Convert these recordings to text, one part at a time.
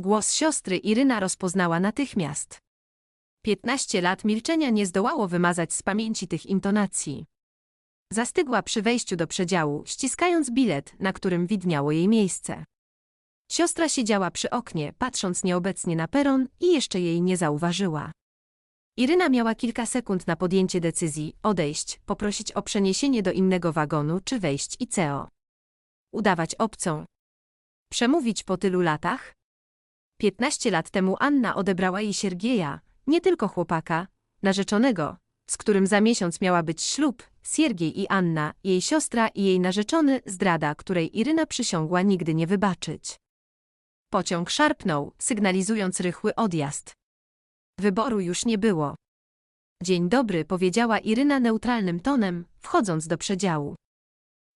Głos siostry Iryna rozpoznała natychmiast. Piętnaście lat milczenia nie zdołało wymazać z pamięci tych intonacji. Zastygła przy wejściu do przedziału, ściskając bilet, na którym widniało jej miejsce. Siostra siedziała przy oknie, patrząc nieobecnie na peron i jeszcze jej nie zauważyła. Iryna miała kilka sekund na podjęcie decyzji, odejść, poprosić o przeniesienie do innego wagonu czy wejść i CEO. Udawać obcą. Przemówić po tylu latach? Piętnaście lat temu Anna odebrała jej Siergieja, nie tylko chłopaka, narzeczonego, z którym za miesiąc miała być ślub, Siergiej i Anna, jej siostra i jej narzeczony, zdrada, której Iryna przysiągła nigdy nie wybaczyć. Pociąg szarpnął, sygnalizując rychły odjazd. Wyboru już nie było. Dzień dobry, powiedziała Iryna neutralnym tonem, wchodząc do przedziału.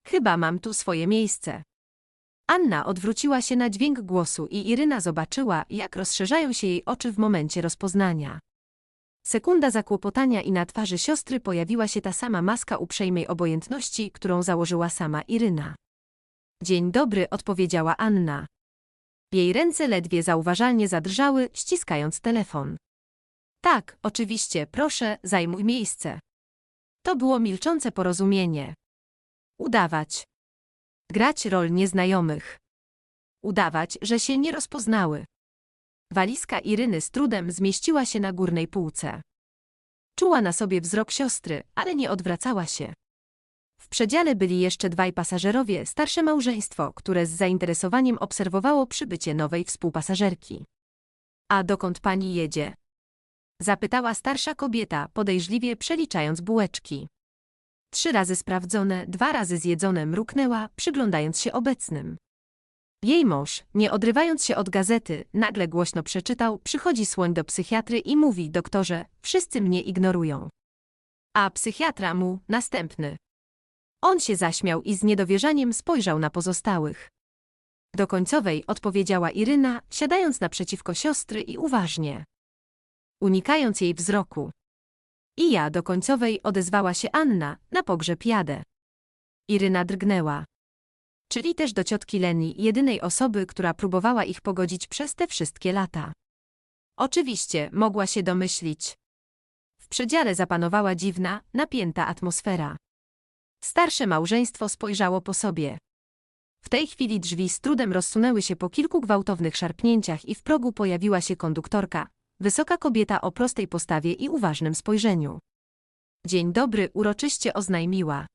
Chyba mam tu swoje miejsce. Anna odwróciła się na dźwięk głosu i Iryna zobaczyła, jak rozszerzają się jej oczy w momencie rozpoznania. Sekunda zakłopotania i na twarzy siostry pojawiła się ta sama maska uprzejmej obojętności, którą założyła sama Iryna. Dzień dobry, odpowiedziała Anna. Jej ręce ledwie zauważalnie zadrżały, ściskając telefon. Tak, oczywiście, proszę, zajmuj miejsce. To było milczące porozumienie. Udawać. Grać rol nieznajomych. Udawać, że się nie rozpoznały. Walizka Iryny z trudem zmieściła się na górnej półce. Czuła na sobie wzrok siostry, ale nie odwracała się. W przedziale byli jeszcze dwaj pasażerowie, starsze małżeństwo, które z zainteresowaniem obserwowało przybycie nowej współpasażerki. A dokąd pani jedzie? Zapytała starsza kobieta, podejrzliwie przeliczając bułeczki. Trzy razy sprawdzone, dwa razy zjedzone mruknęła, przyglądając się obecnym. Jej mąż, nie odrywając się od gazety, nagle głośno przeczytał, przychodzi słoń do psychiatry i mówi, doktorze, wszyscy mnie ignorują. A psychiatra mu, następny. On się zaśmiał i z niedowierzaniem spojrzał na pozostałych. Do końcowej odpowiedziała Iryna, siadając naprzeciwko siostry i uważnie. Unikając jej wzroku. I ja do końcowej odezwała się Anna, na pogrzeb jadę. Iryna drgnęła. Czyli też do ciotki Leni, jedynej osoby, która próbowała ich pogodzić przez te wszystkie lata. Oczywiście, mogła się domyślić. W przedziale zapanowała dziwna, napięta atmosfera. Starsze małżeństwo spojrzało po sobie. W tej chwili drzwi z trudem rozsunęły się po kilku gwałtownych szarpnięciach i w progu pojawiła się konduktorka, wysoka kobieta o prostej postawie i uważnym spojrzeniu. Dzień dobry, uroczyście oznajmiła.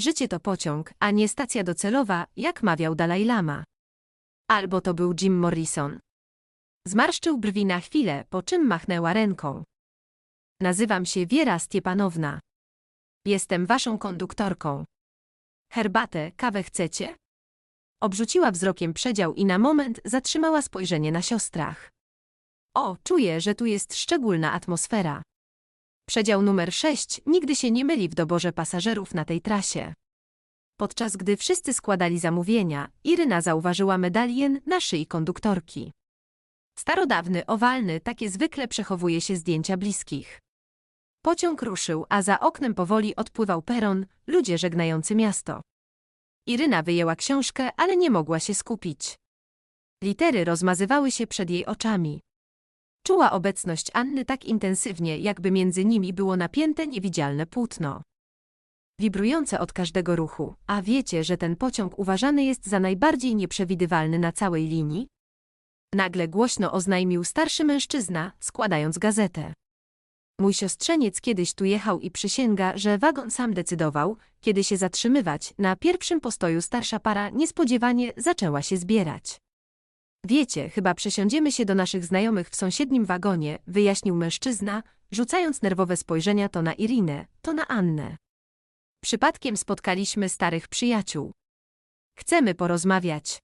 Życie to pociąg, a nie stacja docelowa, jak mawiał Dalaj Lama. Albo to był Jim Morrison. Zmarszczył brwi na chwilę, po czym machnęła ręką. Nazywam się Wiera Stiepanowna. Jestem waszą konduktorką. Herbatę, kawę chcecie? Obrzuciła wzrokiem przedział i na moment zatrzymała spojrzenie na siostrach. O, czuję, że tu jest szczególna atmosfera. Przedział numer 6 nigdy się nie myli w doborze pasażerów na tej trasie. Podczas gdy wszyscy składali zamówienia, Iryna zauważyła medalien na szyi konduktorki. Starodawny, owalny, takie zwykle przechowuje się zdjęcia bliskich. Pociąg ruszył, a za oknem powoli odpływał peron, ludzie żegnający miasto. Iryna wyjęła książkę, ale nie mogła się skupić. Litery rozmazywały się przed jej oczami. Czuła obecność Anny tak intensywnie, jakby między nimi było napięte niewidzialne płótno. Wibrujące od każdego ruchu, a wiecie, że ten pociąg uważany jest za najbardziej nieprzewidywalny na całej linii? Nagle głośno oznajmił starszy mężczyzna, składając gazetę. Mój siostrzeniec kiedyś tu jechał i przysięga, że wagon sam decydował, kiedy się zatrzymywać. Na pierwszym postoju starsza para niespodziewanie zaczęła się zbierać. Wiecie, chyba przesiądziemy się do naszych znajomych w sąsiednim wagonie, wyjaśnił mężczyzna, rzucając nerwowe spojrzenia to na Irinę, to na Annę. Przypadkiem spotkaliśmy starych przyjaciół. Chcemy porozmawiać.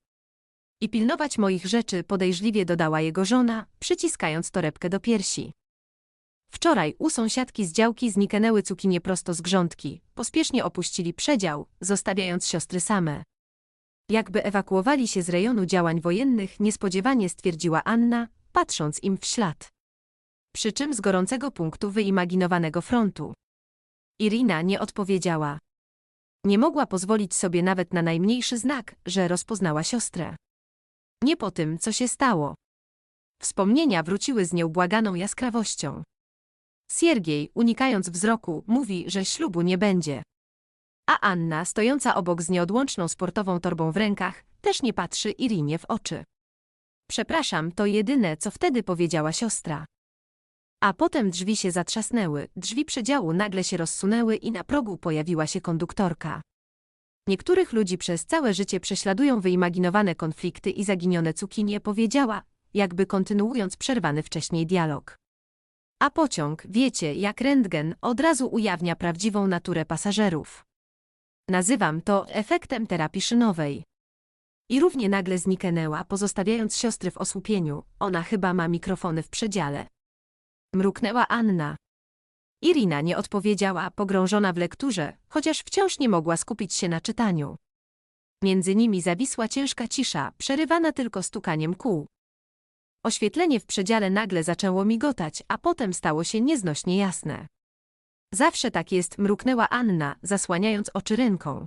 I pilnować moich rzeczy, podejrzliwie dodała jego żona, przyciskając torebkę do piersi. Wczoraj u sąsiadki z działki zniknęły cukinie prosto z grządki, pospiesznie opuścili przedział, zostawiając siostry same. Jakby ewakuowali się z rejonu działań wojennych, niespodziewanie stwierdziła Anna, patrząc im w ślad. Przy czym z gorącego punktu wyimaginowanego frontu. Irina nie odpowiedziała. Nie mogła pozwolić sobie nawet na najmniejszy znak, że rozpoznała siostrę. Nie po tym, co się stało. Wspomnienia wróciły z nieubłaganą jaskrawością. Siergiej, unikając wzroku, mówi, że ślubu nie będzie. A Anna, stojąca obok z nieodłączną sportową torbą w rękach, też nie patrzy Irinie w oczy. Przepraszam, to jedyne, co wtedy powiedziała siostra. A potem drzwi się zatrzasnęły, drzwi przedziału nagle się rozsunęły i na progu pojawiła się konduktorka. Niektórych ludzi przez całe życie prześladują wyimaginowane konflikty i zaginione cukinie powiedziała, jakby kontynuując przerwany wcześniej dialog. A pociąg, wiecie, jak rentgen, od razu ujawnia prawdziwą naturę pasażerów. Nazywam to efektem terapii szynowej. I równie nagle zniknęła, pozostawiając siostry w osłupieniu. Ona chyba ma mikrofony w przedziale. Mruknęła Anna. Irina nie odpowiedziała, pogrążona w lekturze, chociaż wciąż nie mogła skupić się na czytaniu. Między nimi zawisła ciężka cisza, przerywana tylko stukaniem kół. Oświetlenie w przedziale nagle zaczęło migotać, a potem stało się nieznośnie jasne. Zawsze tak jest, mruknęła Anna, zasłaniając oczy ręką.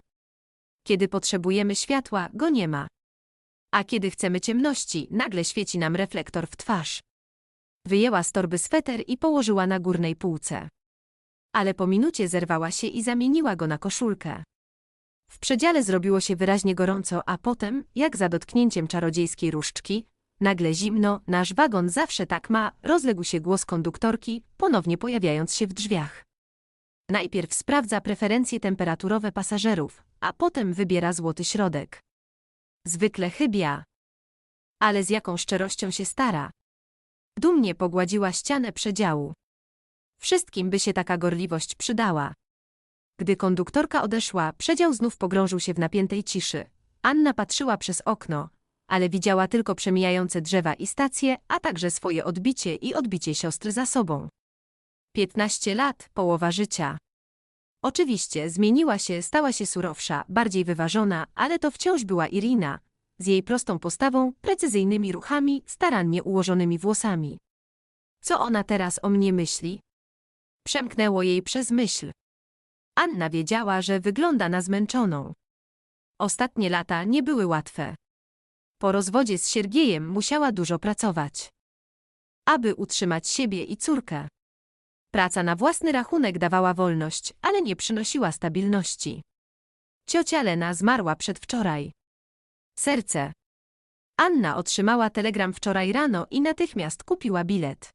Kiedy potrzebujemy światła, go nie ma. A kiedy chcemy ciemności, nagle świeci nam reflektor w twarz. Wyjęła z torby sweter i położyła na górnej półce. Ale po minucie zerwała się i zamieniła go na koszulkę. W przedziale zrobiło się wyraźnie gorąco, a potem, jak za dotknięciem czarodziejskiej różdżki, nagle zimno, nasz wagon zawsze tak ma, rozległ się głos konduktorki, ponownie pojawiając się w drzwiach. Najpierw sprawdza preferencje temperaturowe pasażerów, a potem wybiera złoty środek. Zwykle chybia. Ale z jaką szczerością się stara. Dumnie pogładziła ścianę przedziału. Wszystkim by się taka gorliwość przydała. Gdy konduktorka odeszła, przedział znów pogrążył się w napiętej ciszy. Anna patrzyła przez okno, ale widziała tylko przemijające drzewa i stacje, a także swoje odbicie i odbicie siostry za sobą. Piętnaście lat, połowa życia. Oczywiście, zmieniła się, stała się surowsza, bardziej wyważona, ale to wciąż była Irina, z jej prostą postawą, precyzyjnymi ruchami, starannie ułożonymi włosami. Co ona teraz o mnie myśli? Przemknęło jej przez myśl. Anna wiedziała, że wygląda na zmęczoną. Ostatnie lata nie były łatwe. Po rozwodzie z Siergiejem musiała dużo pracować. Aby utrzymać siebie i córkę. Praca na własny rachunek dawała wolność, ale nie przynosiła stabilności. Ciocia Lena zmarła przedwczoraj. Serce. Anna otrzymała telegram wczoraj rano i natychmiast kupiła bilet.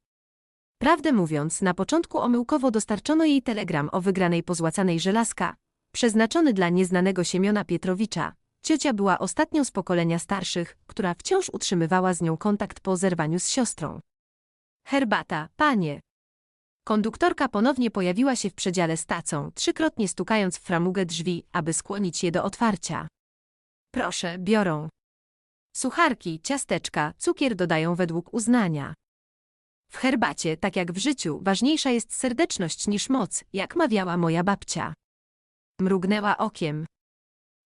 Prawdę mówiąc, na początku omyłkowo dostarczono jej telegram o wygranej pozłacanej żelazka, przeznaczony dla nieznanego Siemiona Pietrowicza. Ciocia była ostatnią z pokolenia starszych, która wciąż utrzymywała z nią kontakt po zerwaniu z siostrą. Herbata, panie. Konduktorka ponownie pojawiła się w przedziale z tacą, trzykrotnie stukając w framugę drzwi, aby skłonić je do otwarcia. Proszę, biorą. Sucharki, ciasteczka, cukier dodają według uznania. W herbacie, tak jak w życiu, ważniejsza jest serdeczność niż moc, jak mawiała moja babcia. Mrugnęła okiem.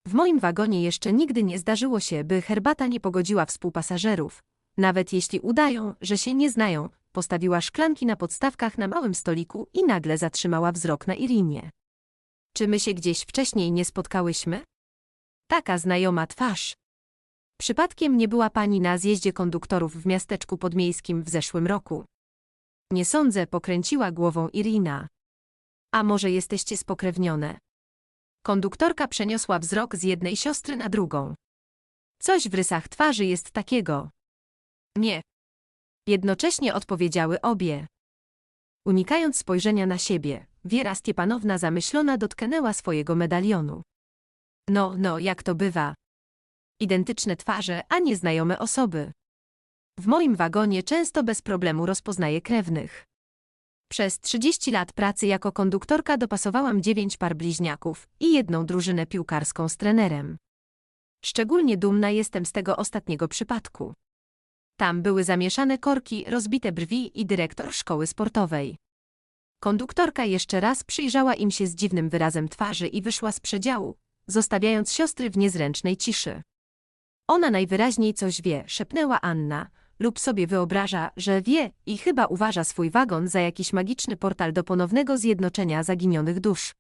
W moim wagonie jeszcze nigdy nie zdarzyło się, by herbata nie pogodziła współpasażerów. Nawet jeśli udają, że się nie znają, postawiła szklanki na podstawkach na małym stoliku i nagle zatrzymała wzrok na Irinie. Czy my się gdzieś wcześniej nie spotkałyśmy? Taka znajoma twarz. Przypadkiem nie była pani na zjeździe konduktorów w miasteczku podmiejskim w zeszłym roku. Nie sądzę, pokręciła głową Irina. A może jesteście spokrewnione? Konduktorka przeniosła wzrok z jednej siostry na drugą. Coś w rysach twarzy jest takiego. Nie. Jednocześnie odpowiedziały obie. Unikając spojrzenia na siebie, Wiera Stiepanowna zamyślona dotknęła swojego medalionu. No, no, jak to bywa. Identyczne twarze, a nieznajome osoby. W moim wagonie często bez problemu rozpoznaję krewnych. Przez 30 lat pracy jako konduktorka dopasowałam dziewięć par bliźniaków i jedną drużynę piłkarską z trenerem. Szczególnie dumna jestem z tego ostatniego przypadku. Tam były zamieszane korki, rozbite brwi i dyrektor szkoły sportowej. Konduktorka jeszcze raz przyjrzała im się z dziwnym wyrazem twarzy i wyszła z przedziału, zostawiając siostry w niezręcznej ciszy. Ona najwyraźniej coś wie, szepnęła Anna, lub sobie wyobraża, że wie i chyba uważa swój wagon za jakiś magiczny portal do ponownego zjednoczenia zaginionych dusz.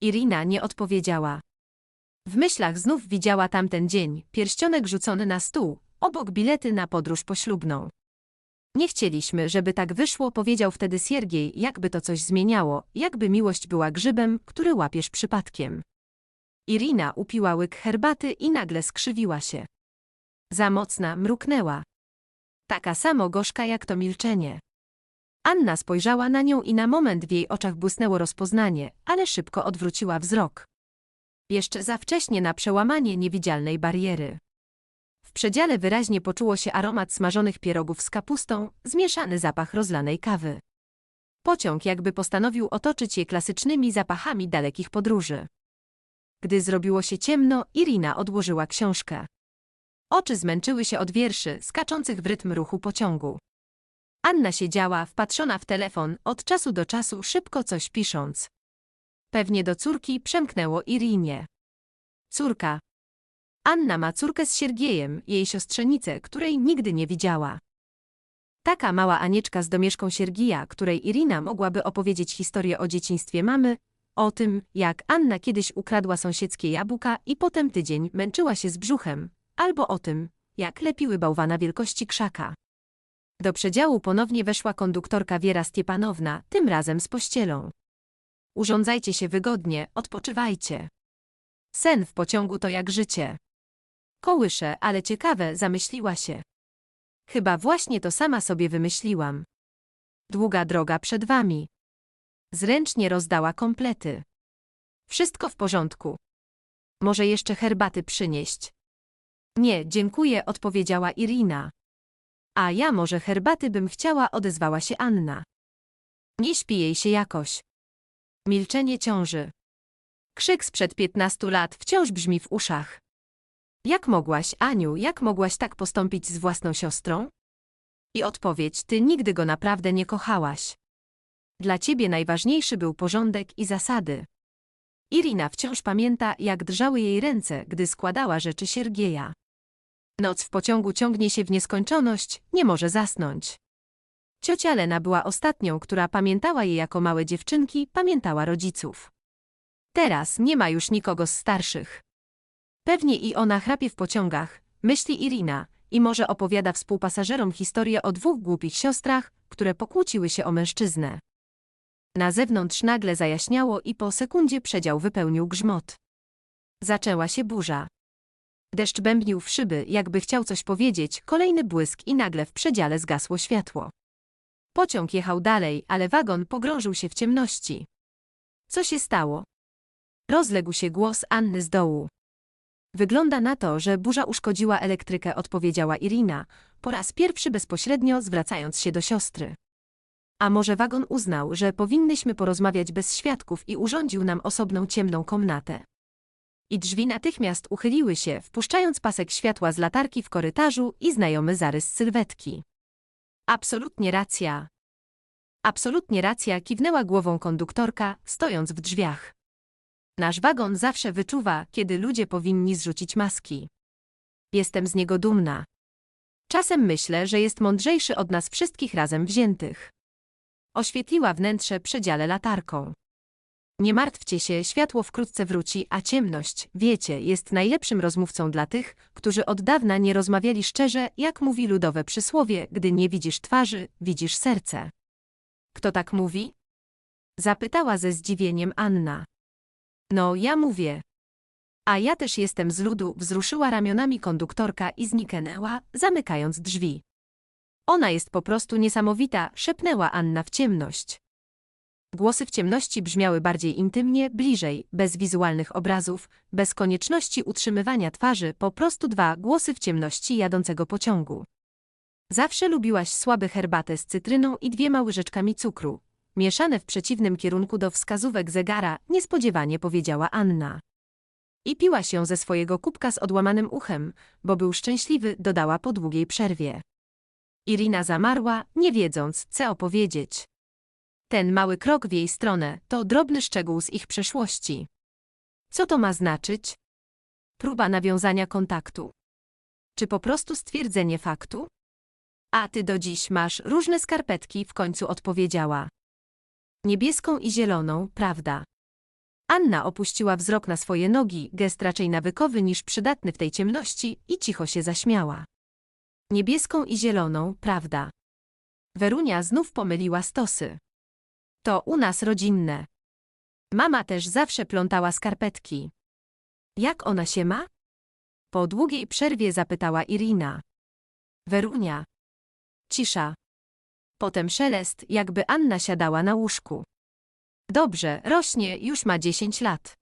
Irina nie odpowiedziała. W myślach znów widziała tamten dzień, pierścionek rzucony na stół, obok bilety na podróż poślubną. Nie chcieliśmy, żeby tak wyszło, powiedział wtedy Siergiej, jakby to coś zmieniało, jakby miłość była grzybem, który łapiesz przypadkiem. Irina upiła łyk herbaty i nagle skrzywiła się. Za mocna mruknęła. Taka samo gorzka jak to milczenie. Anna spojrzała na nią i na moment w jej oczach błysnęło rozpoznanie, ale szybko odwróciła wzrok. Jeszcze za wcześnie na przełamanie niewidzialnej bariery. Przedziale wyraźnie poczuło się aromat smażonych pierogów z kapustą, zmieszany zapach rozlanej kawy. Pociąg jakby postanowił otoczyć je klasycznymi zapachami dalekich podróży. Gdy zrobiło się ciemno, Irina odłożyła książkę. Oczy zmęczyły się od wierszy, skaczących w rytm ruchu pociągu. Anna siedziała, wpatrzona w telefon, od czasu do czasu szybko coś pisząc. Pewnie do córki przemknęło Irinie. Córka. Anna ma córkę z Siergiejem, jej siostrzenicę, której nigdy nie widziała. Taka mała Anieczka z domieszką Siergija, której Irina mogłaby opowiedzieć historię o dzieciństwie mamy, o tym, jak Anna kiedyś ukradła sąsiedzkie jabłka i potem tydzień męczyła się z brzuchem, albo o tym, jak lepiły bałwana wielkości krzaka. Do przedziału ponownie weszła konduktorka Wiera Stiepanowna, tym razem z pościelą. Urządzajcie się wygodnie, odpoczywajcie. Sen w pociągu to jak życie. Kołysze, ale ciekawe, zamyśliła się. Chyba właśnie to sama sobie wymyśliłam. Długa droga przed wami. Zręcznie rozdała komplety. Wszystko w porządku. Może jeszcze herbaty przynieść? Nie, dziękuję, odpowiedziała Irina. A ja może herbaty bym chciała, odezwała się Anna. Nie śpi jej się jakoś. Milczenie ciąży. Krzyk sprzed piętnastu lat wciąż brzmi w uszach. Jak mogłaś, Aniu, jak mogłaś tak postąpić z własną siostrą? I odpowiedź, ty nigdy go naprawdę nie kochałaś. Dla ciebie najważniejszy był porządek i zasady. Irina wciąż pamięta, jak drżały jej ręce, gdy składała rzeczy Siergieja. Noc w pociągu ciągnie się w nieskończoność, nie może zasnąć. Ciocia Lena była ostatnią, która pamiętała je jako małe dziewczynki, pamiętała rodziców. Teraz nie ma już nikogo z starszych. Pewnie i ona chrapie w pociągach, myśli Irina, i może opowiada współpasażerom historię o dwóch głupich siostrach, które pokłóciły się o mężczyznę. Na zewnątrz nagle zajaśniało i po sekundzie przedział wypełnił grzmot. Zaczęła się burza. Deszcz bębnił w szyby, jakby chciał coś powiedzieć, kolejny błysk i nagle w przedziale zgasło światło. Pociąg jechał dalej, ale wagon pogrążył się w ciemności. Co się stało? Rozległ się głos Anny z dołu. Wygląda na to, że burza uszkodziła elektrykę, odpowiedziała Irina, po raz pierwszy bezpośrednio zwracając się do siostry. A może wagon uznał, że powinnyśmy porozmawiać bez świadków i urządził nam osobną ciemną komnatę. I drzwi natychmiast uchyliły się, wpuszczając pasek światła z latarki w korytarzu i znajomy zarys sylwetki. Absolutnie racja. Absolutnie racja, kiwnęła głową konduktorka, stojąc w drzwiach. Nasz wagon zawsze wyczuwa, kiedy ludzie powinni zrzucić maski. Jestem z niego dumna. Czasem myślę, że jest mądrzejszy od nas wszystkich razem wziętych. Oświetliła wnętrze przedziale latarką. Nie martwcie się, światło wkrótce wróci, a ciemność, wiecie, jest najlepszym rozmówcą dla tych, którzy od dawna nie rozmawiali szczerze, jak mówi ludowe przysłowie, gdy nie widzisz twarzy, widzisz serce. Kto tak mówi? Zapytała ze zdziwieniem Anna. No, ja mówię. A ja też jestem z ludu, wzruszyła ramionami konduktorka i zniknęła, zamykając drzwi. Ona jest po prostu niesamowita, szepnęła Anna w ciemność. Głosy w ciemności brzmiały bardziej intymnie, bliżej, bez wizualnych obrazów, bez konieczności utrzymywania twarzy, po prostu dwa głosy w ciemności jadącego pociągu. Zawsze lubiłaś słabe herbatę z cytryną i dwiema łyżeczkami cukru. Mieszane w przeciwnym kierunku do wskazówek zegara, niespodziewanie powiedziała Anna. I piła się ze swojego kubka z odłamanym uchem, bo był szczęśliwy, dodała po długiej przerwie. Irina zamarła, nie wiedząc, co opowiedzieć. Ten mały krok w jej stronę to drobny szczegół z ich przeszłości. Co to ma znaczyć? Próba nawiązania kontaktu. Czy po prostu stwierdzenie faktu? A ty do dziś masz różne skarpetki, w końcu odpowiedziała. Niebieską i zieloną, prawda? Anna opuściła wzrok na swoje nogi, gest raczej nawykowy niż przydatny w tej ciemności, i cicho się zaśmiała. Niebieską i zieloną, prawda? Werunia znów pomyliła stosy. To u nas rodzinne. Mama też zawsze plątała skarpetki. Jak ona się ma? Po długiej przerwie zapytała Irina. Werunia. Cisza. Potem szelest, jakby Anna siadała na łóżku. Dobrze, rośnie, już ma 10 lat.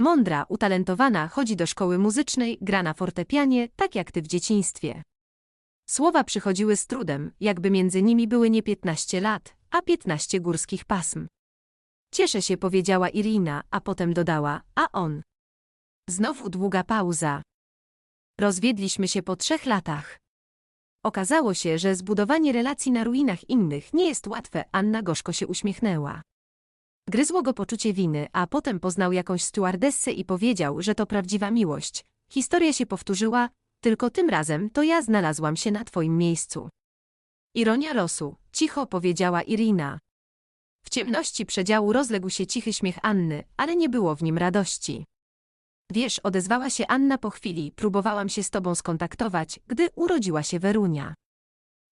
Mądra, utalentowana, chodzi do szkoły muzycznej, gra na fortepianie, tak jak ty w dzieciństwie. Słowa przychodziły z trudem, jakby między nimi były nie 15 lat, a 15 górskich pasm. Cieszę się, powiedziała Irina, a potem dodała, a on. Znowu długa pauza. Rozwiedliśmy się po trzech latach. Okazało się, że zbudowanie relacji na ruinach innych nie jest łatwe, Anna gorzko się uśmiechnęła. Gryzło go poczucie winy, a potem poznał jakąś stewardessę i powiedział, że to prawdziwa miłość. Historia się powtórzyła, tylko tym razem to ja znalazłam się na twoim miejscu. Ironia losu, cicho powiedziała Irina. W ciemności przedziału rozległ się cichy śmiech Anny, ale nie było w nim radości. Wiesz, odezwała się Anna po chwili, próbowałam się z tobą skontaktować, gdy urodziła się Werunia.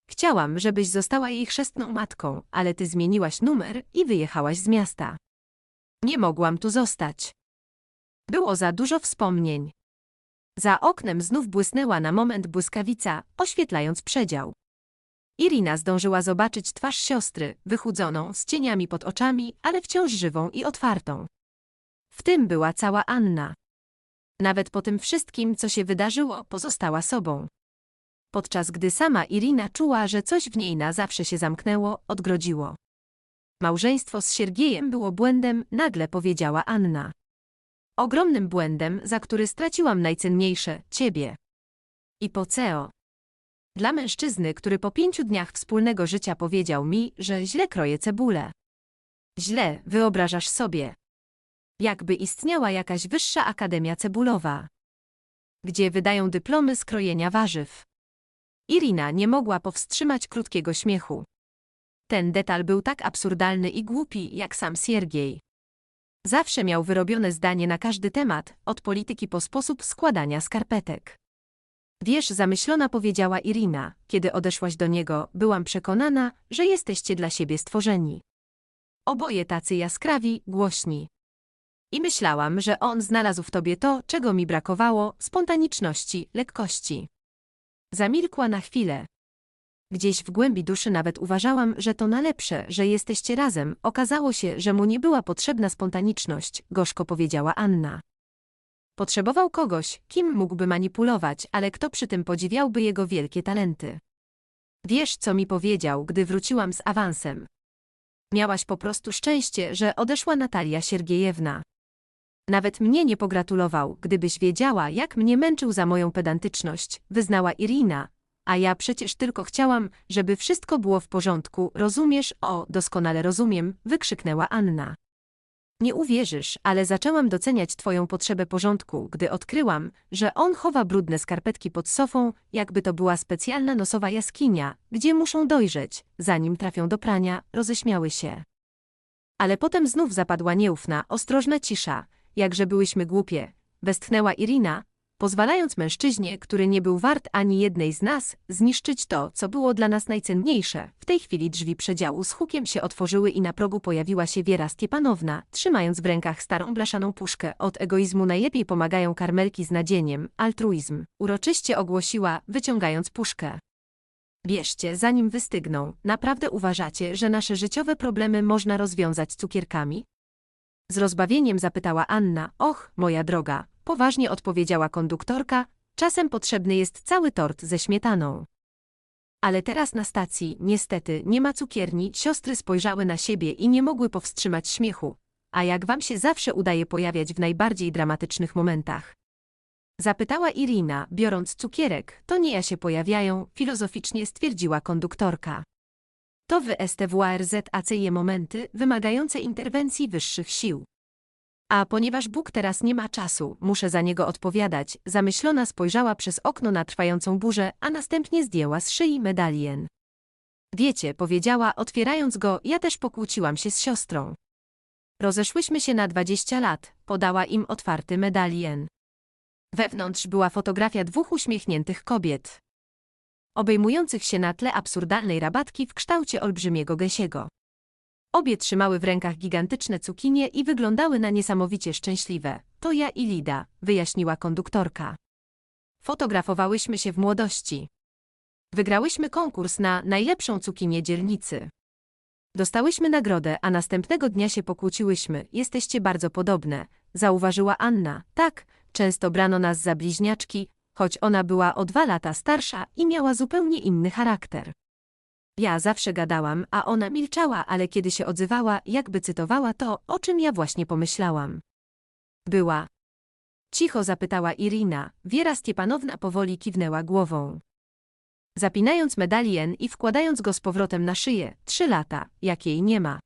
Chciałam, żebyś została jej chrzestną matką, ale ty zmieniłaś numer i wyjechałaś z miasta. Nie mogłam tu zostać. Było za dużo wspomnień. Za oknem znów błysnęła na moment błyskawica, oświetlając przedział. Irina zdążyła zobaczyć twarz siostry, wychudzoną, z cieniami pod oczami, ale wciąż żywą i otwartą. W tym była cała Anna. Nawet po tym wszystkim, co się wydarzyło, pozostała sobą. Podczas gdy sama Irina czuła, że coś w niej na zawsze się zamknęło, odgrodziło. Małżeństwo z Siergiejem było błędem, nagle powiedziała Anna. Ogromnym błędem, za który straciłam najcenniejsze ciebie. I po CEO. Dla mężczyzny, który po pięciu dniach wspólnego życia powiedział mi, że źle kroję cebulę. Źle, wyobrażasz sobie. Jakby istniała jakaś wyższa akademia cebulowa, gdzie wydają dyplomy z krojenia warzyw. Irina nie mogła powstrzymać krótkiego śmiechu. Ten detal był tak absurdalny i głupi, jak sam Siergiej. Zawsze miał wyrobione zdanie na każdy temat, od polityki po sposób składania skarpetek. Wiesz, zamyślona powiedziała Irina, kiedy odeszłaś do niego, byłam przekonana, że jesteście dla siebie stworzeni. Oboje tacy jaskrawi, głośni. I myślałam, że on znalazł w tobie to, czego mi brakowało, spontaniczności, lekkości. Zamilkła na chwilę. Gdzieś w głębi duszy nawet uważałam, że to na lepsze, że jesteście razem. Okazało się, że mu nie była potrzebna spontaniczność, gorzko powiedziała Anna. Potrzebował kogoś, kim mógłby manipulować, ale kto przy tym podziwiałby jego wielkie talenty. Wiesz, co mi powiedział, gdy wróciłam z awansem. Miałaś po prostu szczęście, że odeszła Natalia Siergiejewna. Nawet mnie nie pogratulował, gdybyś wiedziała, jak mnie męczył za moją pedantyczność, wyznała Irina. A ja przecież tylko chciałam, żeby wszystko było w porządku, rozumiesz? O, doskonale rozumiem, wykrzyknęła Anna. Nie uwierzysz, ale zaczęłam doceniać twoją potrzebę porządku, gdy odkryłam, że on chowa brudne skarpetki pod sofą, jakby to była specjalna nosowa jaskinia, gdzie muszą dojrzeć, zanim trafią do prania, roześmiały się. Ale potem znów zapadła nieufna, ostrożna cisza, jakże byłyśmy głupie, westchnęła Irina, pozwalając mężczyźnie, który nie był wart ani jednej z nas, zniszczyć to, co było dla nas najcenniejsze. W tej chwili drzwi przedziału z hukiem się otworzyły i na progu pojawiła się Wiera Stiepanowna, trzymając w rękach starą blaszaną puszkę. Od egoizmu najlepiej pomagają karmelki z nadzieniem, altruizm, uroczyście ogłosiła, wyciągając puszkę. Bierzcie, zanim wystygną. Naprawdę uważacie, że nasze życiowe problemy można rozwiązać cukierkami? Z rozbawieniem zapytała Anna. Och, moja droga, poważnie odpowiedziała konduktorka, czasem potrzebny jest cały tort ze śmietaną. Ale teraz na stacji, niestety, nie ma cukierni, siostry spojrzały na siebie i nie mogły powstrzymać śmiechu. A jak wam się zawsze udaje pojawiać w najbardziej dramatycznych momentach? Zapytała Irina, biorąc cukierek, to nie ja się pojawiają, filozoficznie stwierdziła konduktorka. To wy STWARZACje momenty wymagające interwencji wyższych sił. A ponieważ Bóg teraz nie ma czasu, muszę za niego odpowiadać, zamyślona spojrzała przez okno na trwającą burzę, a następnie zdjęła z szyi medalien. Wiecie, powiedziała, otwierając go, ja też pokłóciłam się z siostrą. Rozeszłyśmy się na dwadzieścia lat, podała im otwarty medalien. Wewnątrz była fotografia dwóch uśmiechniętych kobiet. Obejmujących się na tle absurdalnej rabatki w kształcie olbrzymiego gęsiego. Obie trzymały w rękach gigantyczne cukinie i wyglądały na niesamowicie szczęśliwe. To ja i Lida, wyjaśniła konduktorka. Fotografowałyśmy się w młodości. Wygrałyśmy konkurs na najlepszą cukinię dzielnicy. Dostałyśmy nagrodę, a następnego dnia się pokłóciłyśmy. Jesteście bardzo podobne, zauważyła Anna. Tak, często brano nas za bliźniaczki, choć ona była o dwa lata starsza i miała zupełnie inny charakter. Ja zawsze gadałam, a ona milczała, ale kiedy się odzywała, jakby cytowała to, o czym ja właśnie pomyślałam. Była. Cicho zapytała Irina. Wiera Stiepanowna powoli kiwnęła głową. Zapinając medalien i wkładając go z powrotem na szyję, trzy lata, jak jej nie ma.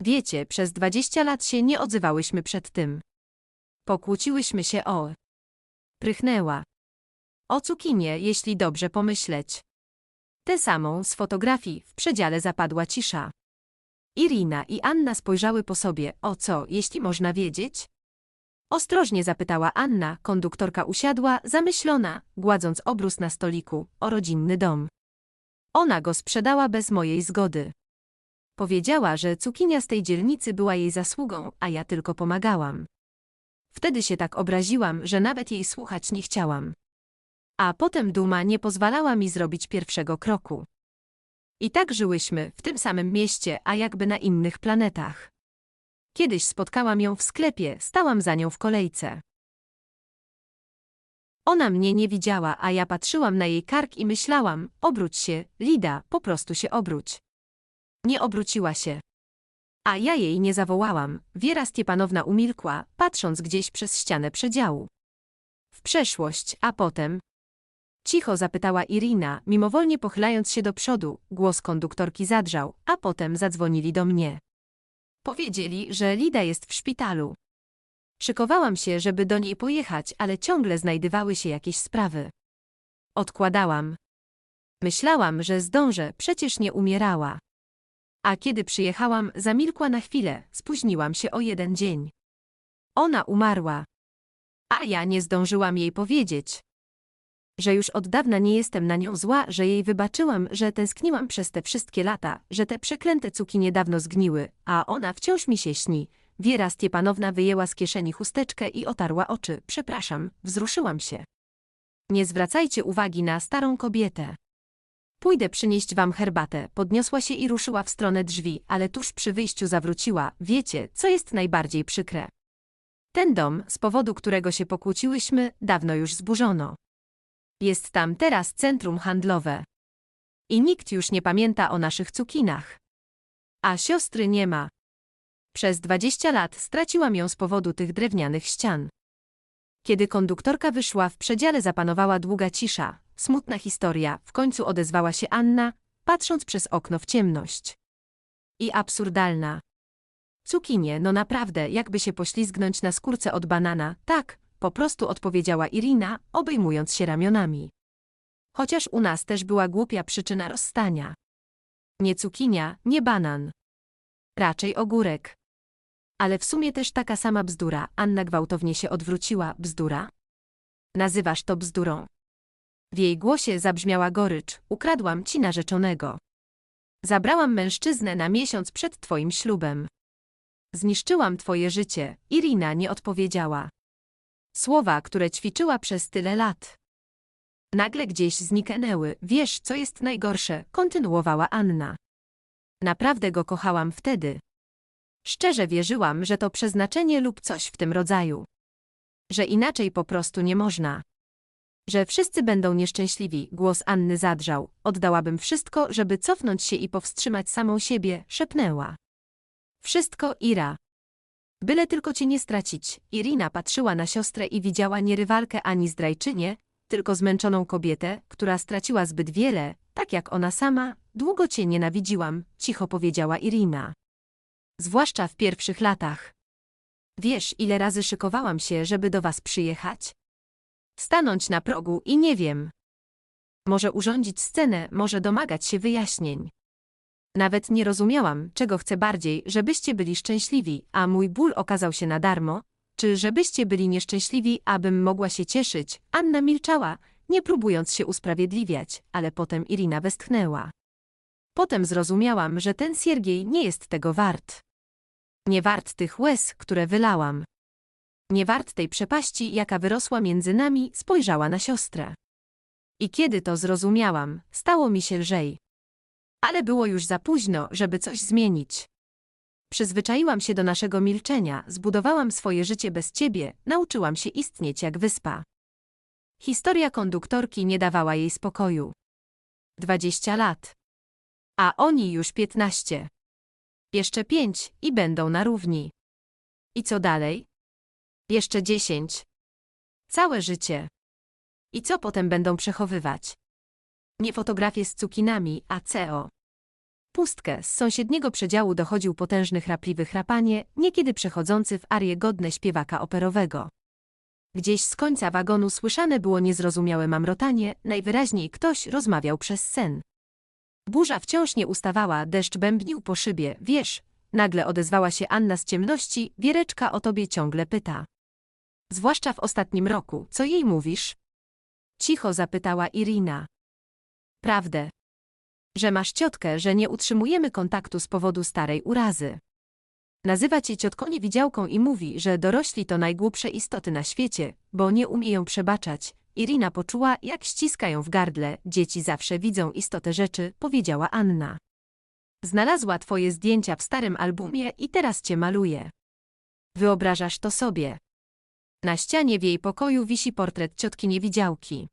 Wiecie, przez dwadzieścia lat się nie odzywałyśmy przed tym. Pokłóciłyśmy się o... Prychnęła. O cukinie, jeśli dobrze pomyśleć. Tę samą z fotografii w przedziale zapadła cisza. Irina i Anna spojrzały po sobie, o co, jeśli można wiedzieć? Ostrożnie zapytała Anna, konduktorka usiadła, zamyślona, gładząc obrus na stoliku, o rodzinny dom. Ona go sprzedała bez mojej zgody. Powiedziała, że cukinia z tej dzielnicy była jej zasługą, a ja tylko pomagałam. Wtedy się tak obraziłam, że nawet jej słuchać nie chciałam. A potem duma nie pozwalała mi zrobić pierwszego kroku. I tak żyłyśmy, w tym samym mieście, a jakby na innych planetach. Kiedyś spotkałam ją w sklepie, stałam za nią w kolejce. Ona mnie nie widziała, a ja patrzyłam na jej kark i myślałam, obróć się, Lida, po prostu się obróć. Nie obróciła się. A ja jej nie zawołałam, Wiera Stiepanowna umilkła, patrząc gdzieś przez ścianę przedziału. W przeszłość, a potem... Cicho zapytała Irina, mimowolnie pochylając się do przodu, głos konduktorki zadrżał, a potem zadzwonili do mnie. Powiedzieli, że Lida jest w szpitalu. Szykowałam się, żeby do niej pojechać, ale ciągle znajdywały się jakieś sprawy. Odkładałam. Myślałam, że zdążę, przecież nie umierała. A kiedy przyjechałam, zamilkła na chwilę, spóźniłam się o jeden dzień. Ona umarła. A ja nie zdążyłam jej powiedzieć. Że już od dawna nie jestem na nią zła, że jej wybaczyłam, że tęskniłam przez te wszystkie lata, że te przeklęte cuki niedawno zgniły, a ona wciąż mi się śni. Wiera Stiepanowna wyjęła z kieszeni chusteczkę i otarła oczy. Przepraszam, wzruszyłam się. Nie zwracajcie uwagi na starą kobietę. Pójdę przynieść wam herbatę. Podniosła się i ruszyła w stronę drzwi, ale tuż przy wyjściu zawróciła. Wiecie, co jest najbardziej przykre? Ten dom, z powodu którego się pokłóciłyśmy, dawno już zburzono. Jest tam teraz centrum handlowe. I nikt już nie pamięta o naszych cukinach. A siostry nie ma. Przez dwadzieścia lat straciłam ją z powodu tych drewnianych ścian. Kiedy konduktorka wyszła, w przedziale zapanowała długa cisza, smutna historia, w końcu odezwała się Anna, patrząc przez okno w ciemność. I absurdalna. Cukinie, no naprawdę, jakby się poślizgnąć na skórce od banana, tak, po prostu odpowiedziała Irina, obejmując się ramionami. Chociaż u nas też była głupia przyczyna rozstania. Nie cukinia, nie banan. Raczej ogórek. Ale w sumie też taka sama bzdura. Anna gwałtownie się odwróciła. Bzdura? Nazywasz to bzdurą. W jej głosie zabrzmiała gorycz. Ukradłam ci narzeczonego. Zabrałam mężczyznę na miesiąc przed twoim ślubem. Zniszczyłam twoje życie. Irina nie odpowiedziała. Słowa, które ćwiczyła przez tyle lat. Nagle gdzieś zniknęły. Wiesz, co jest najgorsze, kontynuowała Anna. Naprawdę go kochałam wtedy. Szczerze wierzyłam, że to przeznaczenie lub coś w tym rodzaju. Że inaczej po prostu nie można. Że wszyscy będą nieszczęśliwi, głos Anny zadrżał. Oddałabym wszystko, żeby cofnąć się i powstrzymać samą siebie, szepnęła. Wszystko, Ira. Byle tylko cię nie stracić. Irina patrzyła na siostrę i widziała nie rywalkę ani zdrajczynię, tylko zmęczoną kobietę, która straciła zbyt wiele, tak jak ona sama. Długo cię nienawidziłam, cicho powiedziała Irina. Zwłaszcza w pierwszych latach. Wiesz, ile razy szykowałam się, żeby do was przyjechać? Stanąć na progu i nie wiem. Może urządzić scenę, może domagać się wyjaśnień. Nawet nie rozumiałam, czego chcę bardziej, żebyście byli szczęśliwi, a mój ból okazał się na darmo, czy żebyście byli nieszczęśliwi, abym mogła się cieszyć. Anna milczała, nie próbując się usprawiedliwiać, ale potem Irina westchnęła. Potem zrozumiałam, że ten Siergiej nie jest tego wart. Nie wart tych łez, które wylałam. Nie wart tej przepaści, jaka wyrosła między nami, spojrzała na siostrę. I kiedy to zrozumiałam, stało mi się lżej. Ale było już za późno, żeby coś zmienić. Przyzwyczaiłam się do naszego milczenia, zbudowałam swoje życie bez ciebie, nauczyłam się istnieć jak wyspa. Historia konduktorki nie dawała jej spokoju. Dwadzieścia lat. A oni już piętnaście. Jeszcze pięć i będą na równi. I co dalej? Jeszcze dziesięć. Całe życie. I co potem będą przechowywać? Nie fotografie z cukinami, a CEO. Pustkę z sąsiedniego przedziału dochodził potężny chrapliwy chrapanie, niekiedy przechodzący w arię godne śpiewaka operowego. Gdzieś z końca wagonu słyszane było niezrozumiałe mamrotanie, najwyraźniej ktoś rozmawiał przez sen. Burza wciąż nie ustawała, deszcz bębnił po szybie, wiesz, nagle odezwała się Anna z ciemności, Wiereczka o tobie ciągle pyta. Zwłaszcza w ostatnim roku, co jej mówisz? Cicho zapytała Irina. Prawdę. Że masz ciotkę, że nie utrzymujemy kontaktu z powodu starej urazy. Nazywa cię ciotką niewidziałką i mówi, że dorośli to najgłupsze istoty na świecie, bo nie umieją przebaczać. Irina poczuła, jak ściska ją w gardle. Dzieci zawsze widzą istotę rzeczy, powiedziała Anna. Znalazła twoje zdjęcia w starym albumie i teraz cię maluje. Wyobrażasz to sobie. Na ścianie w jej pokoju wisi portret ciotki niewidziałki.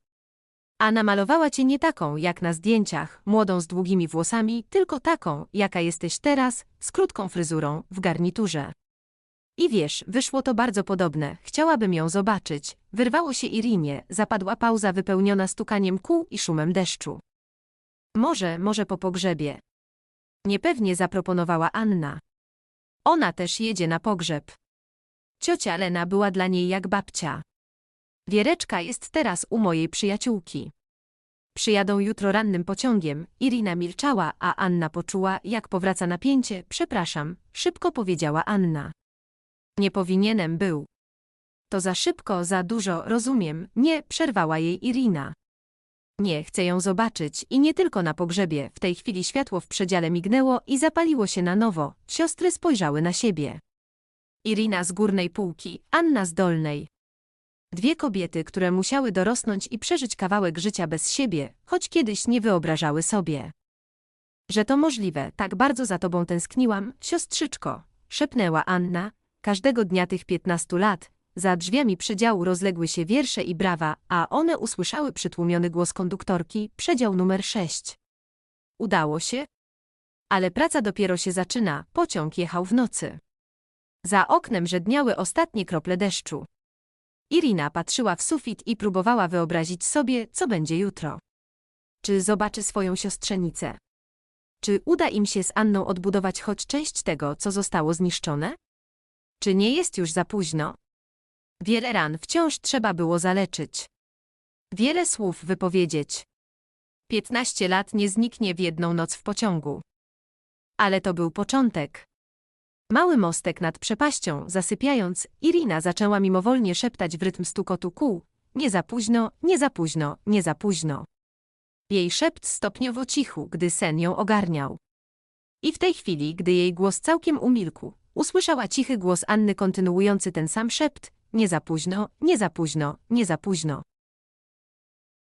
A namalowała cię nie taką, jak na zdjęciach, młodą z długimi włosami, tylko taką, jaka jesteś teraz, z krótką fryzurą, w garniturze. I wiesz, wyszło to bardzo podobne, chciałabym ją zobaczyć. Wyrwało się Irinie, zapadła pauza wypełniona stukaniem kół i szumem deszczu. Może, może po pogrzebie. Niepewnie zaproponowała Anna. Ona też jedzie na pogrzeb. Ciocia Lena była dla niej jak babcia. Wiereczka jest teraz u mojej przyjaciółki. Przyjadą jutro rannym pociągiem. Irina milczała, a Anna poczuła, jak powraca napięcie. Przepraszam, szybko powiedziała Anna. Nie powinienem był. To za szybko, za dużo, rozumiem. Nie, przerwała jej Irina. Nie, chcę ją zobaczyć i nie tylko na pogrzebie. W tej chwili światło w przedziale mignęło i zapaliło się na nowo. Siostry spojrzały na siebie. Irina z górnej półki, Anna z dolnej. Dwie kobiety, które musiały dorosnąć i przeżyć kawałek życia bez siebie, choć kiedyś nie wyobrażały sobie. Że to możliwe, tak bardzo za tobą tęskniłam, siostrzyczko, szepnęła Anna. Każdego dnia tych piętnastu lat, za drzwiami przedziału rozległy się wiersze i brawa, a one usłyszały przytłumiony głos konduktorki, przedział numer sześć. Udało się? Ale praca dopiero się zaczyna, pociąg jechał w nocy. Za oknem żedniały ostatnie krople deszczu. Irina patrzyła w sufit i próbowała wyobrazić sobie, co będzie jutro. Czy zobaczy swoją siostrzenicę? Czy uda im się z Anną odbudować choć część tego, co zostało zniszczone? Czy nie jest już za późno? Wiele ran wciąż trzeba było zaleczyć. Wiele słów wypowiedzieć. Piętnaście lat nie zniknie w jedną noc w pociągu. Ale to był początek. Mały mostek nad przepaścią, zasypiając, Irina zaczęła mimowolnie szeptać w rytm stukotu kół. Nie za późno, nie za późno, nie za późno. Jej szept stopniowo cichł, gdy sen ją ogarniał. I w tej chwili, gdy jej głos całkiem umilkł, usłyszała cichy głos Anny kontynuujący ten sam szept. Nie za późno, nie za późno, nie za późno.